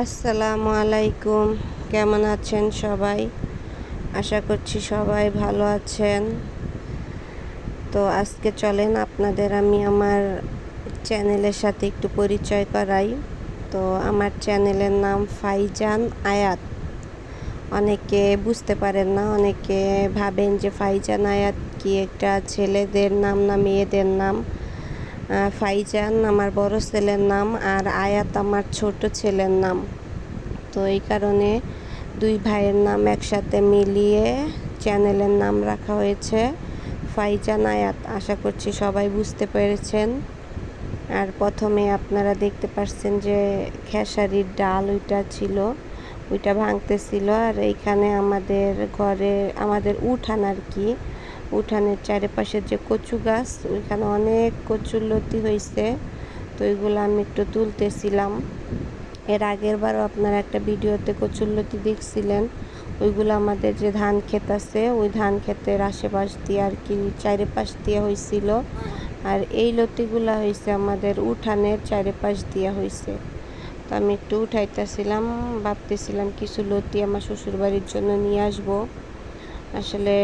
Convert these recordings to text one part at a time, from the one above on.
আসসালামু আলাইকুম। কেমন আছেন সবাই? আশা করছি সবাই ভালো আছেন। তো আজকে চলেন আপনাদের আমি আমার চ্যানেলের সাথে একটু পরিচয় করাই। তো আমার চ্যানেলের নাম ফাইজান আয়াত। অনেকে বুঝতে পারেন না, অনেকে ভাবেন যে ফাইজান আয়াত কি একটা ছেলেদের নাম না মেয়েদের নাম। ফাইজান আমার বড় ছেলের নাম আর আয়াত আমার ছোট ছেলের নাম। তো এই কারণে দুই ভাইয়ের নাম একসাথে মিলিয়ে চ্যানেলের নাম রাখা হয়েছে ফাইজান আয়াত। আশা করছি সবাই বুঝতে পেরেছেন। আর প্রথমে আপনারা দেখতে পাচ্ছেন যে খেসারির ডাল ওইটা ছিল, ওইটা ভাঙতেছিল। আর এইখানে আমাদের ঘরে, আমাদের উঠান আর কি উঠানের চারিপাশে যে কচু গাছ, ওইখানে অনেক কচুর লতি হয়েছে তো ওইগুলো আমি একটু তুলতেছিলাম। এর আগের বারও আপনারা একটা ভিডিওতে কচুরলতি দেখছিলেন। ওইগুলো আমাদের যে ধান ক্ষেত আছে, ওই ধান ক্ষেতের আশেপাশ দিয়ে আর কি চারিপাশ দিয়ে হয়েছিল আর এই লতিগুলা হয়েছে আমাদের উঠানের চারিপাশ দিয়ে হয়েছে তো আমি একটু উঠাইতেছিলাম, ভাবতেছিলাম কিছু লতি আমার শ্বশুরবাড়ির জন্য নিয়ে আসব। আসলে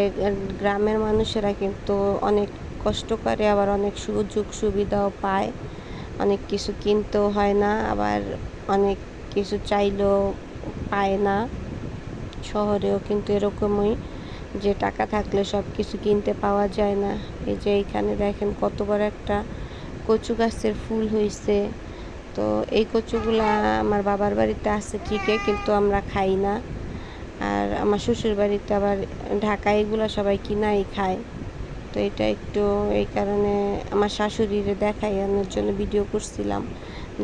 গ্রামের মানুষেরা কিন্তু অনেক কষ্ট করে, আবার অনেক সুযোগ সুবিধাও পায়। অনেক কিছু কিনতেও হয় না, আবার অনেক কিছু চাইলেও পায় না। শহরেও কিন্তু এরকমই যে টাকা থাকলে সব কিছু কিনতে পাওয়া যায় না। এই যে এইখানে দেখেন কত বড় একটা কচু গাছের ফুল হয়েছে তো এই কচুগুলা আমার বাবার বাড়িতে আছে ঠিকই, কিন্তু আমরা খাই না। আর আমার শ্বশুর বাড়িতে আবার ঢাকা এগুলো সবাই কিনাই খায়। তো এটা একটু এই কারণে আমার শাশুড়িরে দেখাইয়ানোর জন্য ভিডিও করছিলাম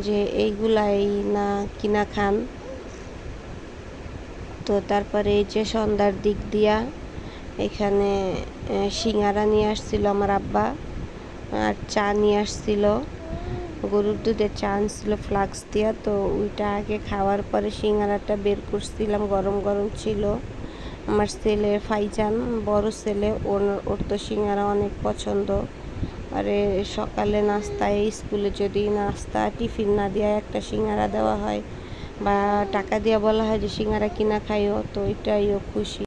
যে এইগুলাই না কিনা খান। তো তারপরে এই যে সন্ধ্যার দিক দিয়া এখানে সিঙ্গারা নিয়ে আসছিল আমার আব্বা, আর চা নিয়ে আসছিল। গরুর দুধের চা ছিল ফ্লাক্স দিয়া, তো ওইটা আগে খাওয়ার পরে সিঙ্গারাটা বের করছিলাম, গরম গরম ছিল। আমার ছেলে ফাইজান, বড় ছেলে, ওর ওর তো সিঙ্গারা অনেক পছন্দ। আরে সকালে নাস্তায়, স্কুলে যদি নাস্তা, টিফিন না দিয়ে একটা সিঙ্গারা দেওয়া হয় বা টাকা দিয়ে বলা হয় যে সিঙ্গারা কিনা খাইও, তো এটাইও খুশি।